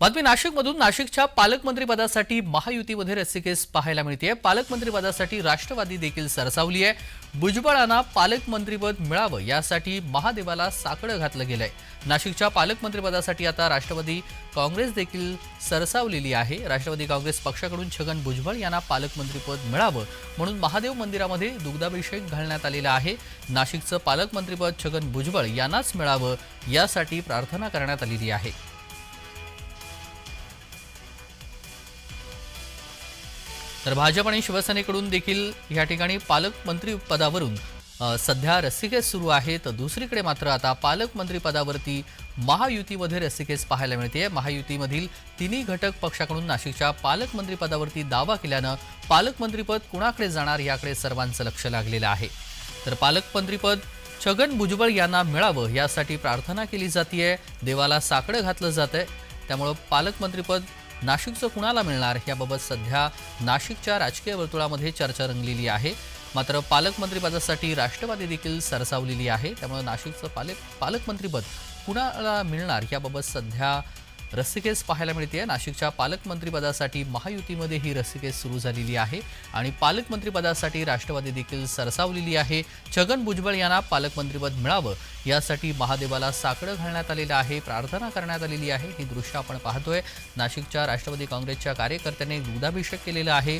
बातमी नाशिकमधून. नाशिकच्या पालकमंत्रीपदासाठी महायुतीमध्ये रस्सीकेस पाहायला मिळते पालकमंत्रीपदासाठी राष्ट्रवादी देखील सरसावली आहे. भुजबळांना पालकमंत्रीपद मिळावं यासाठी महादेवाला साकडं घातलं गेलंय. नाशिकच्या पालकमंत्रीपदासाठी आता राष्ट्रवादी काँग्रेस देखील सरसावलेली आहे. राष्ट्रवादी काँग्रेस पक्षाकडून छगन भुजबळ यांना पालकमंत्रीपद मिळावं म्हणून महादेव मंदिरामध्ये दुग्धाभिषेक घालण्यात आलेला आहे. नाशिकचं पालकमंत्रीपद छगन भुजबळ यांनाच मिळावं यासाठी प्रार्थना करण्यात आलेली आहे. तर भाजप आणि शिवसेनेकडून देखील या ठिकाणी पालकमंत्री पदावरून सध्या रस्सीकेस सुरू आहेत. दुसरीकडे मात्र आता पालकमंत्री पदावरती महायुतीमध्ये रस्सीकेस पाहायला मिळते. महायुतीमधील तिन्ही घटक पक्षाकडून नाशिकच्या पालकमंत्री पदावरती दावा केल्यानं पालकमंत्रीपद कुणाकडे जाणार याकडे सर्वांचं लक्ष लागलेलं आहे. तर पालकमंत्रीपद छगन भुजबळ यांना मिळावं यासाठी प्रार्थना केली जाते देवाला साकडं घातलं जातंय. त्यामुळं पालकमंत्रीपद नाशिकचं कुणाला मिळणार? याबाबत सध्या नाशिकच्या राजकीय वर्तुळामध्ये चर्चा रंगलेली आहे. मात्र पालकमंत्रीपदासाठी राष्ट्रवादी देखील सरसावलेली आहे. त्यामुळे नाशिकचं पालक पालकमंत्रीपद कुणाला मिळणार? याबाबत सध्या रस्सीकेस पाहायला मिळते. नाशिकच्या पालकमंत्रीपदासाठी महायुतीमध्ये ही रस्सीकेस सुरू झालेली आहे आणि पालकमंत्रीपदासाठी राष्ट्रवादी देखील सरसावलेली आहे. छगन भुजबळ यांना पालकमंत्रीपद मिळावं यासाठी महादेवाला साकडं घालण्यात आलेलं आहे प्रार्थना करण्यात आलेली आहे. ही दृश्य आपण पाहतोय. नाशिकच्या राष्ट्रवादी काँग्रेसच्या कार्यकर्त्यांनी दुधाभिषेक केलेला आहे.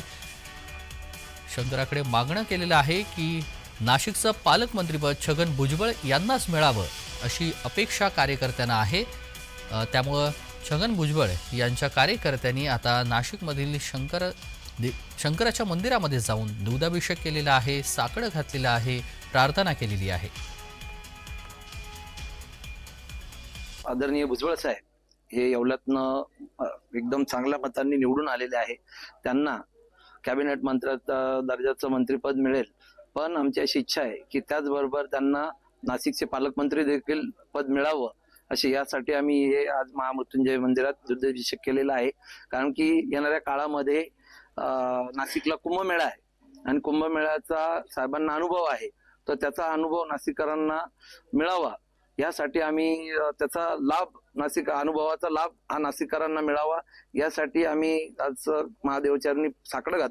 शंकराकडे मागणं केलेलं आहे की नाशिकचं पालकमंत्रीपद छगन भुजबळ यांनाच मिळावं अशी अपेक्षा कार्यकर्त्यांना आहे. त्यामुळं छगन भुजबळ यांच्या कार्यकर्त्यांनी आता नाशिकमधील शंकर दे- शंकराच्या मंदिरामध्ये जाऊन दुधाभिषेक केलेला आहे साकडं घातलेलं आहे प्रार्थना केलेली आहे. आदरणीय भुजबळ साहेब हे येवल्यातनं एकदम चांगल्या मतांनी निवडून आलेले आहे. त्यांना कॅबिनेट मंत्र्याचा दर्जाचं मंत्रीपद मिळेल. पण आमची अशी इच्छा आहे की त्याचबरोबर त्यांना नाशिकचे पालकमंत्री देखील पद मिळावं. असे यासाठी आम्ही हे आज महामृत्युंजय मंदिरात दुग्धाभिषेक केलेला आहे. कारण की येणाऱ्या काळामध्ये नाशिकला कुंभमेळा आहे. आणि कुंभमेळ्याचा साहेबांना अनुभव आहे. तर त्याचा अनुभव नाशिककरांना मिळावा. यासाठी आम्ही त्याचा लाभ नाशिक अनुभवाचा लाभ हा नाशिककरांना मिळावा. यासाठी आम्ही आज महादेवचरणी साकडं घात